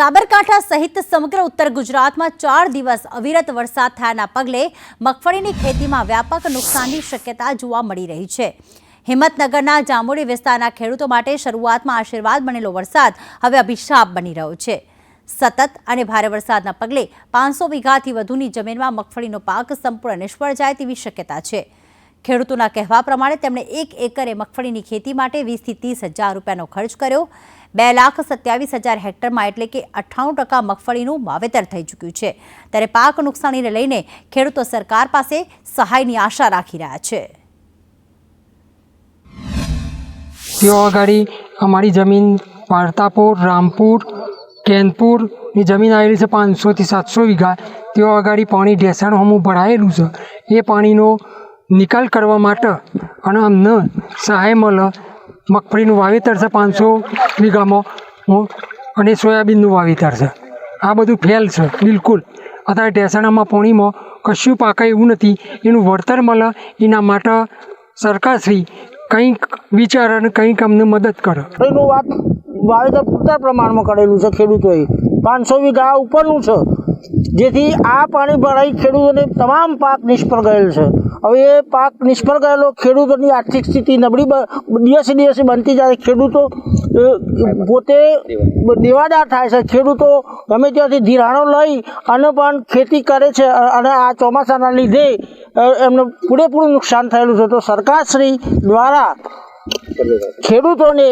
સાબરકાંઠા સહિત સમગ્ર ઉત્તર ગુજરાતમાં ચાર દિવસ અવિરત વરસાદ થયાના પગલે મગફળીની ખેતીમાં વ્યાપક નુકસાનની શક્યતા જોવા મળી રહી છે. હિંમતનગરના જાંબુડી વિસ્તારના ખેડૂતો માટે શરૂઆતમાં આશીર્વાદ બનેલો વરસાદ હવે અભિશાપ બની રહ્યો છે. સતત અને ભારે વરસાદના પગલે પાંચસો વીઘાથી વધુની જમીનમાં મગફળીનો પાક સંપૂર્ણ નિષ્ફળ જાય તેવી શક્યતા છે. ખેડૂતોના કહેવા પ્રમાણે તેમણે એક એકરે મગફળીની ખેતી માટે વીસથી ત્રીસ હજાર રૂપિયાનો ખર્ચ કર્યો. બે લાખ સત્યાવીસ હજાર હેક્ટરમાં એટલે કે અઠ્ઠાણું ટકા મગફળીનું વાવેતર થઈ ચૂક્યું છે. ત્યારે પાક નુકસાનીને લઈને ખેડૂતો સરકાર પાસે સહાયની આશા રાખી રહ્યા છે. તેઓ આગળ અમારી જમીન વાર્તાપુર, રામપુર, કેનપુરની જમીન આવેલી છે પાંચસોથી સાતસો વીઘા. તેઓ આગળ પાણી, ઢેસાણ હમું ભરાયેલું છે. એ પાણીનો નિકાલ કરવા માટે અને અમને સહાય મળે. મગફળીનું વાવેતર છે પાંચસો વીઘામાં. અને સોયાબીનનું વાવેતર છે. આ બધું ફેલ છે, બિલકુલ. અત્યારે ઢેસાણામાં પોણીમાં કશું પાકાય એવું નથી. એનું વળતર મળે. એના માટે સરકારશ્રી કંઈક વિચાર અને કંઈક અમને મદદ કરે. એનું વાત વાવેતર પૂરતા પ્રમાણમાં કરેલું છે ખેડૂતોએ. પાંચસો વીઘા ઉપરનું છે. જેથી આ પાણી ભરાઈ ખેડૂતોને તમામ પાક નિષ્ફળ ગયેલ છે. હવે એ પાક નિષ્ફળ ગયેલો ખેડૂતોની આર્થિક સ્થિતિ નબળી દિવસે દિવસે બનતી જાય. ખેડૂતો પોતે દેવાદાર થાય છે. ખેડૂતો ગમે ત્યાંથી ધિરાણો લઈ અને પણ ખેતી કરે છે અને આ ચોમાસાના લીધે એમને પૂરેપૂરું નુકસાન થયેલું છે. તો સરકારશ્રી દ્વારા ખેડૂતોને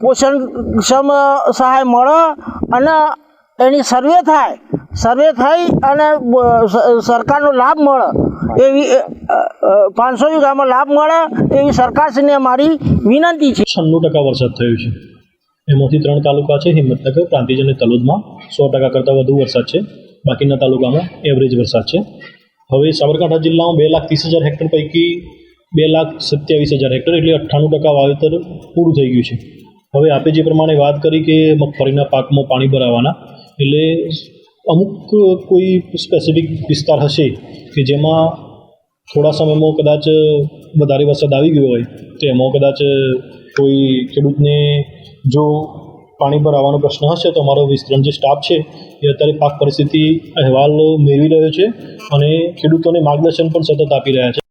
પોષણ સહાય મળે અને એની સર્વે થાય સર્વે થઈ અને સરકારનો લાભ મળે. એવી પાંચસો વીઘામાં લાભ મળે એવી સરકારશ્રીને મારી વિનંતી છે. છન્નું ટકા વરસાદ થયો છે. એમાંથી ત્રણ તાલુકા છે, હિંમતનગર પ્રાંતિજ અને તલોદમાં સો ટકા કરતાં વધુ વરસાદ છે. બાકીના તાલુકામાં એવરેજ વરસાદ છે. હવે સાબરકાંઠા જિલ્લામાં બે લાખ ત્રીસ હજાર હેક્ટર પૈકી બે લાખ સત્યાવીસ હજાર હેક્ટર, એટલે અઠ્ઠાણું ટકા વાવેતર પૂરું થઈ ગયું છે. હવે આપે જે પ્રમાણે વાત કરી કે મગફળીના પાકમાં પાણી ભરાવાના, એટલે અમુક કોઈ સ્પેસિફિક વિસ્તાર હશે કે જેમાં થોડા સમયમાં કદાચ વધારે વરસાદ આવી ગયો હોય, તો એમાં કદાચ કોઈ ખેડૂતને જો પાણી પર આવવાનો પ્રશ્ન હશે, તો અમારો વિસ્તરણ જે સ્ટાફ છે, એ અત્યારે પાક પરિસ્થિતિ અહેવાલ મેળવી રહ્યો છે અને ખેડૂતોને માર્ગદર્શન પણ સતત આપી રહ્યા છે.